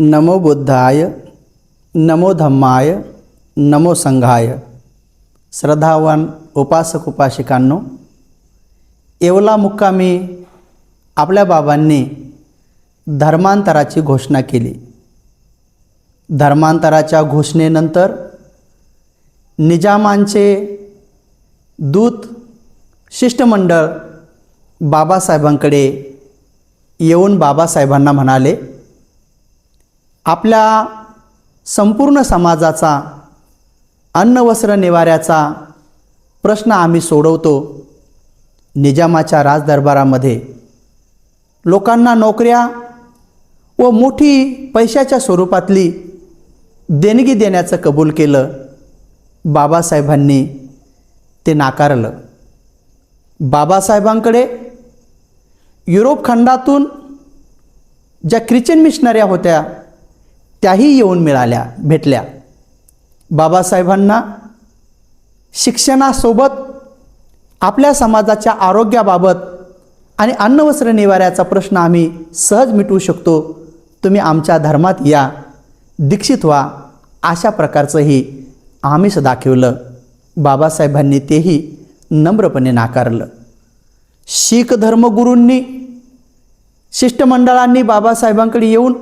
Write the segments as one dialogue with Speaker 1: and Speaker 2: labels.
Speaker 1: नमो बुद्धाय नमो धम्माय नमो संघाय. श्रद्धावान उपासक उपासिकांनो येवला मुक्कामी आपल्या बाबांनी धर्मांतराची घोषणा केली. धर्मांतराच्या घोषणेनंतर निजामांचे दूत शिष्टमंडळ बाबासाहेबांकडे येऊन बाबासाहेबांना म्हणाले आपल्या संपूर्ण समाजाचा अन्न वस्त्र निवाऱ्याचा प्रश्न आम्ही सोडवतो निजामाच्या राजदरबारामध्ये. लोकांना नोकऱ्या व मोठी पैशाच्या स्वरूपातली देणगी देण्याचं कबूल केलं बाबासाहेबांनी ते नाकारलं. बाबासाहेबांकडे युरोप खंडातून ज्या ख्रिश्चन मिशनऱ्या होत्या त्याही येऊन मिळाल्या भेटल्या. बाबासाहेबांना शिक्षणासोबत आपल्या समाजाच्या आरोग्याबाबत आणि अन्नवस्त्र निवाऱ्याचा प्रश्न आम्ही सहज मिटवू शकतो. तुम्ही आमच्या धर्मात या. दीक्षित व्हा. अशा प्रकारचंही आमिष दाखवलं बाबासाहेबांनी तेही नम्रपणे नाकारलं. शीख धर्मगुरूंनी शिष्टमंडळांनी बाबासाहेबांकडे येऊन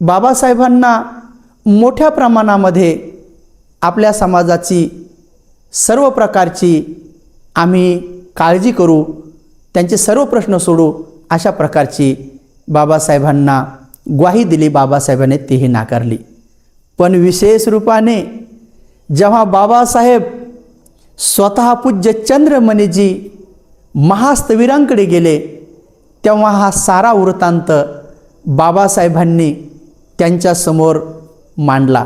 Speaker 1: बाबासाहेबांना मोठ्या प्रमाणामध्ये आपल्या समाजाची सर्व प्रकारची आम्ही काळजी करू त्यांचे सर्व प्रश्न सोडू अशा प्रकारची बाबासाहेबांना ग्वाही दिली. बाबासाहेबांनी तीही नाकारली. पण विशेष रूपाने जेव्हा बाबासाहेब स्वतः पूज्य चंद्रमणीजी महास्तवीरांकडे गेले तेव्हा हा सारा वृत्तांत बाबासाहेबांनी त्यांच्यासमोर मांडला.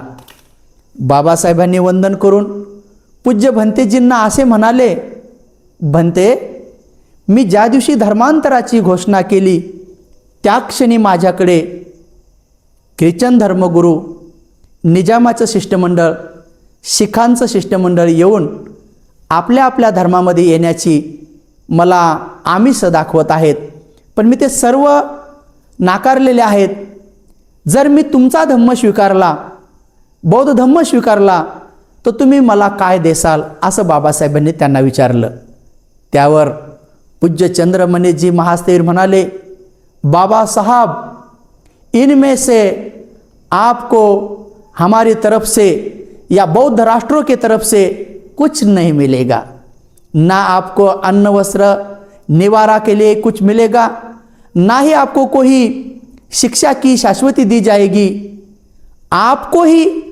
Speaker 1: बाबासाहेबांनी वंदन करून पूज्य भंतेजींना असे म्हणाले भंते मी ज्या दिवशी धर्मांतराची घोषणा केली त्या क्षणी माझ्याकडे ख्रिश्चन धर्मगुरू निजामाचं शिष्टमंडळ शिखांचं शिष्टमंडळ येऊन आपल्या आपल्या धर्मामध्ये येण्याची मला आमिष दाखवत आहेत. पण मी ते सर्व नाकारलेले आहेत. जर मी तुमचा धम्म स्वीकारला बौद्ध धम्म स्वीकारला तर तुम्ही मला काय देसाल असं बाबासाहेबांनी त्यांना विचारलं. त्यावर पूज्य चंद्रमणीजी महास्थैर म्हणाले बाबासाहेब इनमें से आपको हमारी तरफ से या बौद्ध राष्ट्रों की तरफ से कुछ नहीं मिलेगा। ना आपको अन्न वस्त्र निवारा के लिए कुछ मिलेगा ना ही आपको कोई शिक्षा की शाश्वती दी जाएगी। आपको ही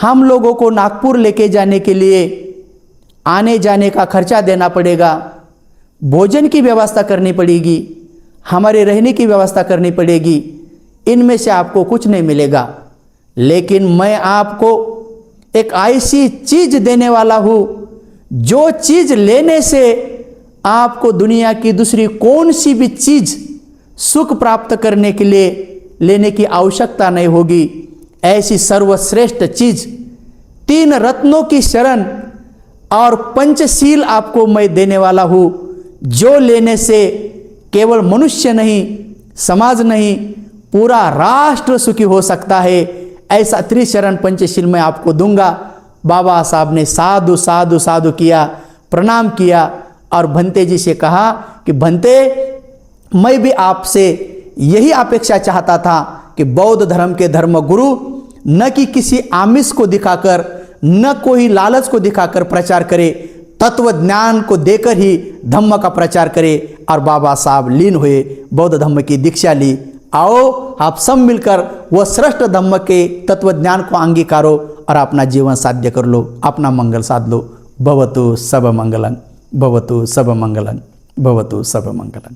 Speaker 1: हम लोगों को नागपुर लेके जाने के लिए आने जाने का खर्चा देना पड़ेगा। भोजन की व्यवस्था करनी पड़ेगी। हमारे रहने की व्यवस्था करनी पड़ेगी। इनमें से आपको कुछ नहीं मिलेगा। लेकिन मैं आपको एक ऐसी चीज़ देने वाला हूँ। जो चीज़ लेने से आपको दुनिया की दूसरी कौन सी भी चीज़ सुख प्राप्त करने के लिए लेने की आवश्यकता नहीं होगी। ऐसी सर्वश्रेष्ठ चीज़, तीन रत्नों की शरण और पंचशील आपको मैं देने वाला हूँ, जो लेने से केवल मनुष्य नहीं, समाज नहीं, पूरा राष्ट्र सुखी हो सकता है, ऐसा त्रिशरण पंचशील मैं आपको दूँगा। बाबा साहब ने साधु साधु साधु किया, प्रणाम किया और भंते जी से कहा कि, भंते मैं भी आपसे यही अपेक्षा चाहता था कि बौद्ध धर्म के धर्म गुरु न कि किसी आमिष को दिखाकर, न कोई लालच को दिखाकर प्रचार करे तत्व ज्ञान को देकर ही धम्म का प्रचार करे। और बाबा साहब लीन हुए, बौद्ध धम्म की दीक्षा ली। आओ, आप सब मिलकर वह श्रेष्ठ धम्म के तत्व ज्ञान को अंगीकारो और अपना जीवन साध्य कर लो, अपना मंगल साध लो। भवतु सब मंगलं भवतु सब मंगलं भवतु सब मंगलं